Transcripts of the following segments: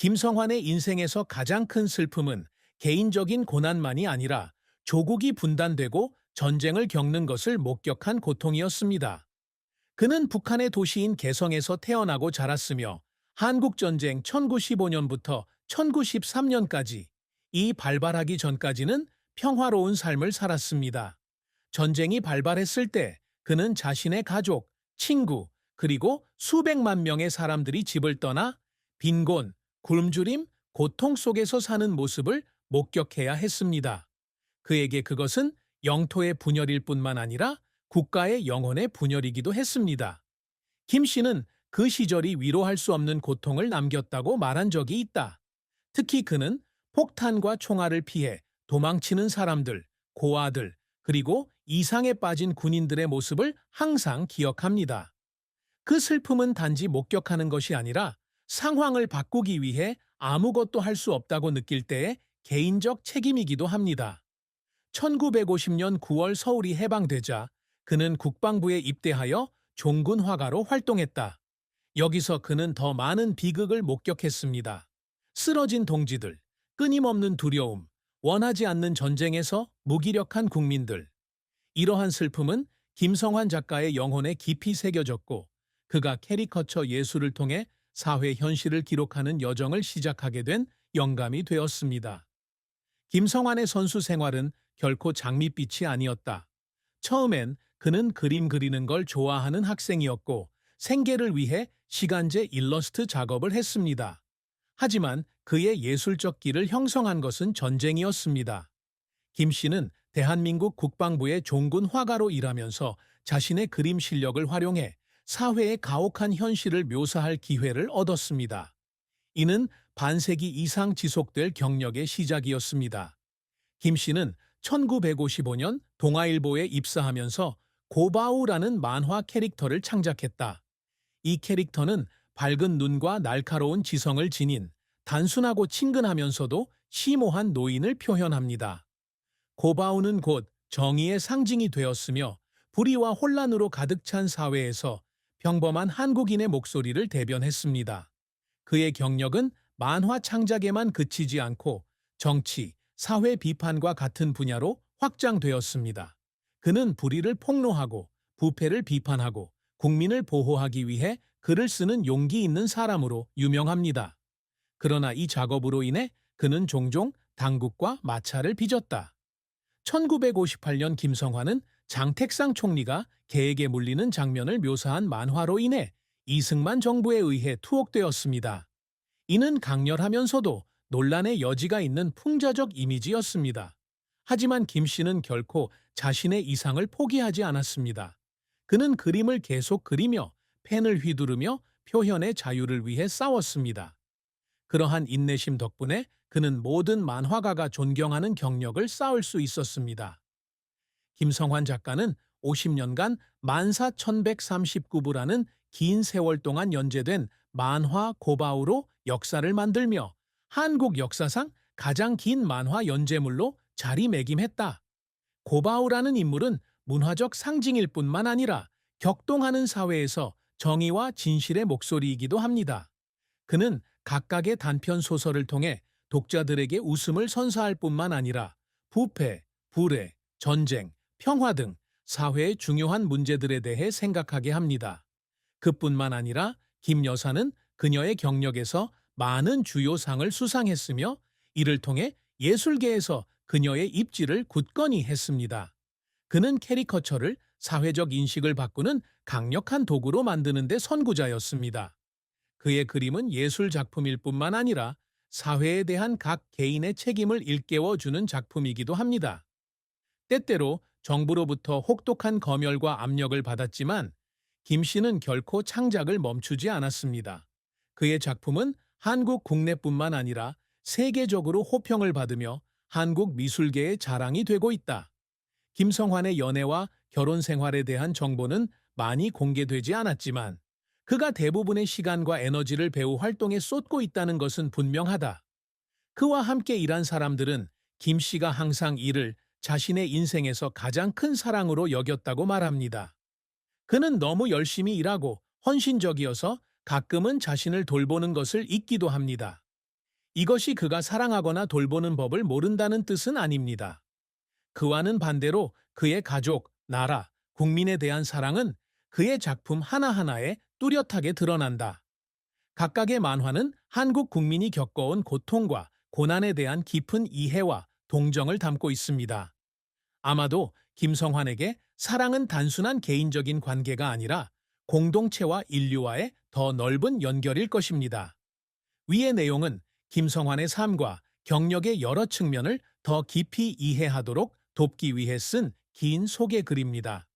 김성환의 인생에서 가장 큰 슬픔은 개인적인 고난만이 아니라 조국이 분단되고 전쟁을 겪는 것을 목격한 고통이었습니다. 그는 북한의 도시인 개성에서 태어나고 자랐으며 한국전쟁 1915년부터 1913년까지 이 발발하기 전까지는 평화로운 삶을 살았습니다. 전쟁이 발발했을 때 그는 자신의 가족, 친구, 그리고 수백만 명의 사람들이 집을 떠나 빈곤, 굶주림, 고통 속에서 사는 모습을 목격해야 했습니다. 그에게 그것은 영토의 분열일 뿐만 아니라 국가의 영혼의 분열이기도 했습니다. 김 씨는 그 시절이 위로할 수 없는 고통을 남겼다고 말한 적이 있다. 특히 그는 폭탄과 총알을 피해 도망치는 사람들, 고아들, 그리고 이상에 빠진 군인들의 모습을 항상 기억합니다. 그 슬픔은 단지 목격하는 것이 아니라 상황을 바꾸기 위해 아무것도 할 수 없다고 느낄 때의 개인적 책임이기도 합니다. 1950년 9월 서울이 해방되자 그는 국방부에 입대하여 종군 화가로 활동했다. 여기서 그는 더 많은 비극을 목격했습니다. 쓰러진 동지들, 끊임없는 두려움, 원하지 않는 전쟁에서 무기력한 국민들. 이러한 슬픔은 김성환 작가의 영혼에 깊이 새겨졌고 그가 캐리커처 예술을 통해 사회 현실을 기록하는 여정을 시작하게 된 영감이 되었습니다. 김성환의 선수 생활은 결코 장밋빛이 아니었다. 처음엔 그는 그림 그리는 걸 좋아하는 학생이었고 생계를 위해 시간제 일러스트 작업을 했습니다. 하지만 그의 예술적 길을 형성한 것은 전쟁이었습니다. 김 씨는 대한민국 국방부의 종군 화가로 일하면서 자신의 그림 실력을 활용해 사회의 가혹한 현실을 묘사할 기회를 얻었습니다. 이는 반세기 이상 지속될 경력의 시작이었습니다. 김 씨는 1955년 동아일보에 입사하면서 고바우라는 만화 캐릭터를 창작했다. 이 캐릭터는 밝은 눈과 날카로운 지성을 지닌 단순하고 친근하면서도 심오한 노인을 표현합니다. 고바우는 곧 정의의 상징이 되었으며 불의와 혼란으로 가득 찬 사회에서 평범한 한국인의 목소리를 대변했습니다. 그의 경력은 만화 창작에만 그치지 않고 정치, 사회 비판과 같은 분야로 확장되었습니다. 그는 불의를 폭로하고 부패를 비판하고 국민을 보호하기 위해 글을 쓰는 용기 있는 사람으로 유명합니다. 그러나 이 작업으로 인해 그는 종종 당국과 마찰을 빚었다. 1958년 김성환은 장택상 총리가 개에게 물리는 장면을 묘사한 만화로 인해 이승만 정부에 의해 투옥되었습니다. 이는 강렬하면서도 논란의 여지가 있는 풍자적 이미지였습니다. 하지만 김 씨는 결코 자신의 이상을 포기하지 않았습니다. 그는 그림을 계속 그리며 펜을 휘두르며 표현의 자유를 위해 싸웠습니다. 그러한 인내심 덕분에 그는 모든 만화가가 존경하는 경력을 쌓을 수 있었습니다. 김성환 작가는 50년간 만사 1139부라는 긴 세월 동안 연재된 만화 고바우로 역사를 만들며 한국 역사상 가장 긴 만화 연재물로 자리매김했다. 고바우라는 인물은 문화적 상징일 뿐만 아니라 격동하는 사회에서 정의와 진실의 목소리이기도 합니다. 그는 각각의 단편 소설을 통해 독자들에게 웃음을 선사할 뿐만 아니라 부패, 불의, 전쟁, 평화 등 사회의 중요한 문제들에 대해 생각하게 합니다. 그뿐만 아니라 김 여사는 그녀의 경력에서 많은 주요 상을 수상했으며 이를 통해 예술계에서 그녀의 입지를 굳건히 했습니다. 그는 캐리커처를 사회적 인식을 바꾸는 강력한 도구로 만드는 데 선구자였습니다. 그의 그림은 예술 작품일 뿐만 아니라 사회에 대한 각 개인의 책임을 일깨워주는 작품이기도 합니다. 때때로 정부로부터 혹독한 검열과 압력을 받았지만 김 씨는 결코 창작을 멈추지 않았습니다. 그의 작품은 한국 국내뿐만 아니라 세계적으로 호평을 받으며 한국 미술계의 자랑이 되고 있다. 김성환의 연애와 결혼 생활에 대한 정보는 많이 공개되지 않았지만 그가 대부분의 시간과 에너지를 배우 활동에 쏟고 있다는 것은 분명하다. 그와 함께 일한 사람들은 김 씨가 항상 이를 자신의 인생에서 가장 큰 사랑으로 여겼다고 말합니다. 그는 너무 열심히 일하고 헌신적이어서 가끔은 자신을 돌보는 것을 잊기도 합니다. 이것이 그가 사랑하거나 돌보는 법을 모른다는 뜻은 아닙니다. 그와는 반대로 그의 가족, 나라, 국민에 대한 사랑은 그의 작품 하나하나에 뚜렷하게 드러난다. 각각의 만화는 한국 국민이 겪어온 고통과 고난에 대한 깊은 이해와 동정을 담고 있습니다. 아마도 김성환에게 사랑은 단순한 개인적인 관계가 아니라 공동체와 인류와의 더 넓은 연결일 것입니다. 위의 내용은 김성환의 삶과 경력의 여러 측면을 더 깊이 이해하도록 돕기 위해 쓴 긴 소개 글입니다.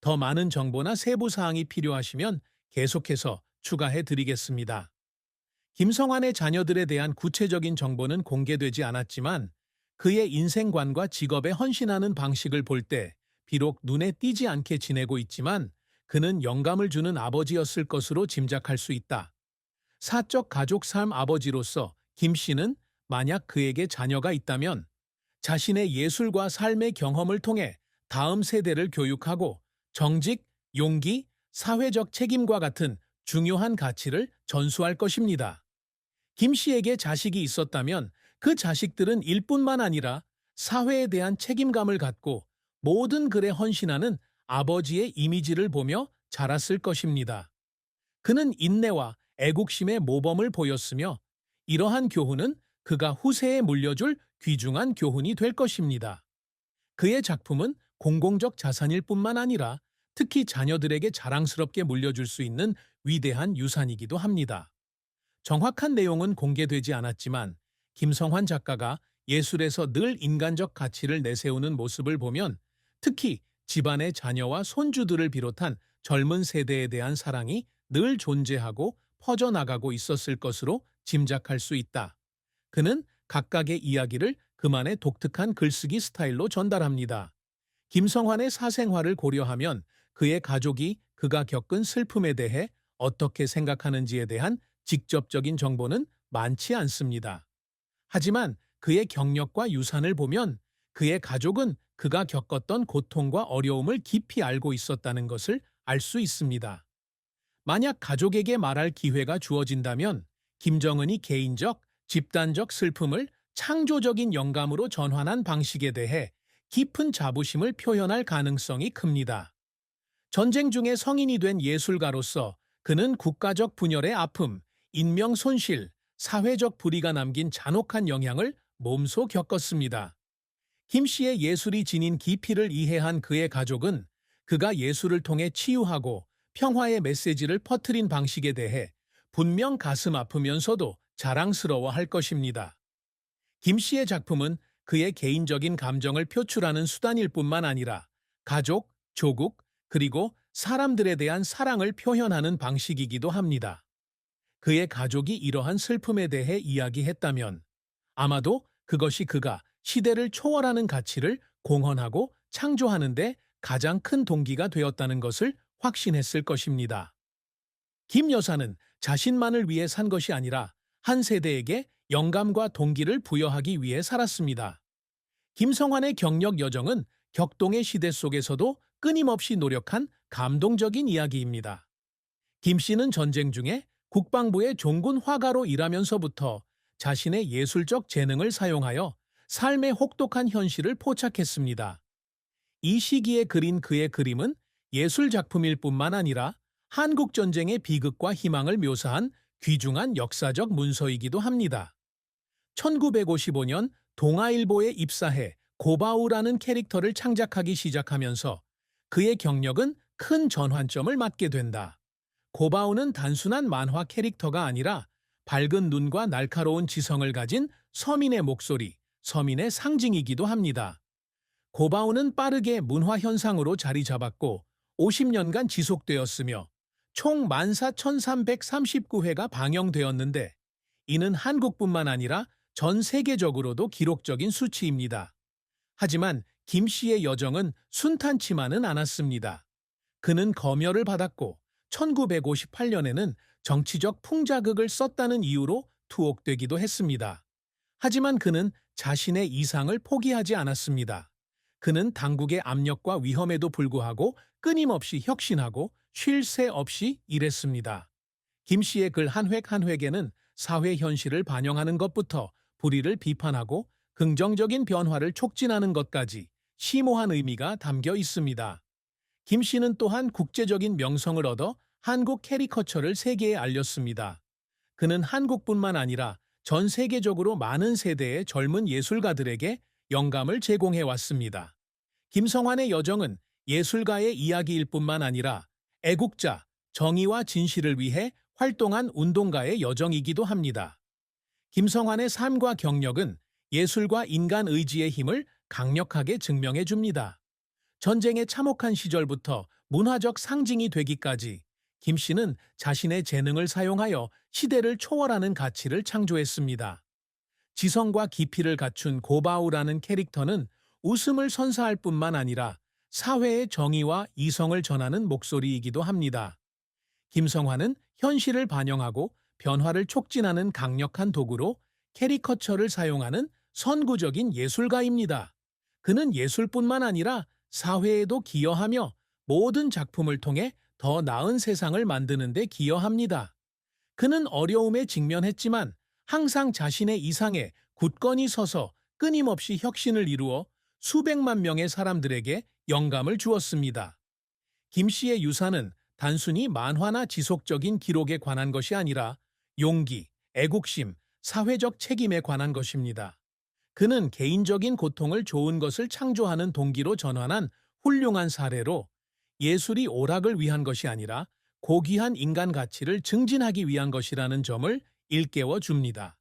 더 많은 정보나 세부 사항이 필요하시면 계속해서 추가해 드리겠습니다. 김성환의 자녀들에 대한 구체적인 정보는 공개되지 않았지만 그의 인생관과 직업에 헌신하는 방식을 볼 때 비록 눈에 띄지 않게 지내고 있지만 그는 영감을 주는 아버지였을 것으로 짐작할 수 있다. 사적 가족 삶 아버지로서 김 씨는 만약 그에게 자녀가 있다면 자신의 예술과 삶의 경험을 통해 다음 세대를 교육하고 정직, 용기, 사회적 책임과 같은 중요한 가치를 전수할 것입니다. 김 씨에게 자식이 있었다면 그 자식들은 일뿐만 아니라 사회에 대한 책임감을 갖고 모든 글에 헌신하는 아버지의 이미지를 보며 자랐을 것입니다. 그는 인내와 애국심의 모범을 보였으며 이러한 교훈은 그가 후세에 물려줄 귀중한 교훈이 될 것입니다. 그의 작품은 공공적 자산일 뿐만 아니라 특히 자녀들에게 자랑스럽게 물려줄 수 있는 위대한 유산이기도 합니다. 정확한 내용은 공개되지 않았지만 김성환 작가가 예술에서 늘 인간적 가치를 내세우는 모습을 보면 특히 집안의 자녀와 손주들을 비롯한 젊은 세대에 대한 사랑이 늘 존재하고 퍼져나가고 있었을 것으로 짐작할 수 있다. 그는 각각의 이야기를 그만의 독특한 글쓰기 스타일로 전달합니다. 김성환의 사생활을 고려하면 그의 가족이 그가 겪은 슬픔에 대해 어떻게 생각하는지에 대한 직접적인 정보는 많지 않습니다. 하지만 그의 경력과 유산을 보면 그의 가족은 그가 겪었던 고통과 어려움을 깊이 알고 있었다는 것을 알 수 있습니다. 만약 가족에게 말할 기회가 주어진다면 김정은이 개인적, 집단적 슬픔을 창조적인 영감으로 전환한 방식에 대해 깊은 자부심을 표현할 가능성이 큽니다. 전쟁 중에 성인이 된 예술가로서 그는 국가적 분열의 아픔, 인명 손실, 사회적 불의가 남긴 잔혹한 영향을 몸소 겪었습니다. 김 씨의 예술이 지닌 깊이를 이해한 그의 가족은 그가 예술을 통해 치유하고 평화의 메시지를 퍼뜨린 방식에 대해 분명 가슴 아프면서도 자랑스러워 할 것입니다. 김 씨의 작품은 그의 개인적인 감정을 표출하는 수단일 뿐만 아니라 가족, 조국, 그리고 사람들에 대한 사랑을 표현하는 방식이기도 합니다. 그의 가족이 이러한 슬픔에 대해 이야기했다면 아마도 그것이 그가 시대를 초월하는 가치를 공헌하고 창조하는 데 가장 큰 동기가 되었다는 것을 확신했을 것입니다. 김 여사는 자신만을 위해 산 것이 아니라 한 세대에게 영감과 동기를 부여하기 위해 살았습니다. 김성환의 경력 여정은 격동의 시대 속에서도 끊임없이 노력한 감동적인 이야기입니다. 김 씨는 전쟁 중에 국방부의 종군 화가로 일하면서부터 자신의 예술적 재능을 사용하여 삶의 혹독한 현실을 포착했습니다. 이 시기에 그린 그의 그림은 예술 작품일 뿐만 아니라 한국 전쟁의 비극과 희망을 묘사한 귀중한 역사적 문서이기도 합니다. 1955년 동아일보에 입사해 고바우라는 캐릭터를 창작하기 시작하면서 그의 경력은 큰 전환점을 맞게 된다. 고바우는 단순한 만화 캐릭터가 아니라 밝은 눈과 날카로운 지성을 가진 서민의 목소리, 서민의 상징이기도 합니다. 고바우는 빠르게 문화 현상으로 자리 잡았고 50년간 지속되었으며 총 14,339회가 방영되었는데 이는 한국뿐만 아니라 전 세계적으로도 기록적인 수치입니다. 하지만 김 씨의 여정은 순탄치만은 않았습니다. 그는 검열을 받았고 1958년에는 정치적 풍자극을 썼다는 이유로 투옥되기도 했습니다. 하지만 그는 자신의 이상을 포기하지 않았습니다. 그는 당국의 압력과 위험에도 불구하고 끊임없이 혁신하고 쉴 새 없이 일했습니다. 김 씨의 글 한 획 한 획에는 사회 현실을 반영하는 것부터 불의를 비판하고 긍정적인 변화를 촉진하는 것까지 심오한 의미가 담겨 있습니다. 김 씨는 또한 국제적인 명성을 얻어 한국 캐리커처를 세계에 알렸습니다. 그는 한국뿐만 아니라 전 세계적으로 많은 세대의 젊은 예술가들에게 영감을 제공해 왔습니다. 김성환의 여정은 예술가의 이야기일 뿐만 아니라 애국자, 정의와 진실을 위해 활동한 운동가의 여정이기도 합니다. 김성환의 삶과 경력은 예술과 인간 의지의 힘을 강력하게 증명해 줍니다. 전쟁에 참혹한 시절부터 문화적 상징이 되기까지 김 씨는 자신의 재능을 사용하여 시대를 초월하는 가치를 창조했습니다. 지성과 깊이를 갖춘 고바우라는 캐릭터는 웃음을 선사할 뿐만 아니라 사회의 정의와 이성을 전하는 목소리이기도 합니다. 김성환은 현실을 반영하고 변화를 촉진하는 강력한 도구로 캐리커처를 사용하는 선구적인 예술가입니다. 그는 예술뿐만 아니라 사회에도 기여하며 모든 작품을 통해 더 나은 세상을 만드는 데 기여합니다. 그는 어려움에 직면했지만 항상 자신의 이상에 굳건히 서서 끊임없이 혁신을 이루어 수백만 명의 사람들에게 영감을 주었습니다. 김 씨의 유산은 단순히 만화나 지속적인 기록에 관한 것이 아니라 용기, 애국심, 사회적 책임에 관한 것입니다. 그는 개인적인 고통을 좋은 것을 창조하는 동기로 전환한 훌륭한 사례로 예술이 오락을 위한 것이 아니라 고귀한 인간 가치를 증진하기 위한 것이라는 점을 일깨워 줍니다.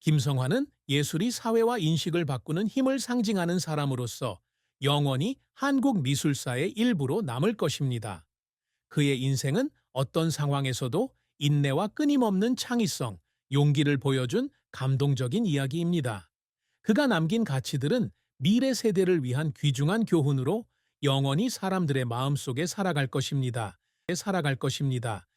김성환은 예술이 사회와 인식을 바꾸는 힘을 상징하는 사람으로서 영원히 한국 미술사의 일부로 남을 것입니다. 그의 인생은 어떤 상황에서도 인내와 끊임없는 창의성, 용기를 보여준 감동적인 이야기입니다. 그가 남긴 가치들은 미래 세대를 위한 귀중한 교훈으로 영원히 사람들의 마음속에 살아갈 것입니다. 살아갈 것입니다.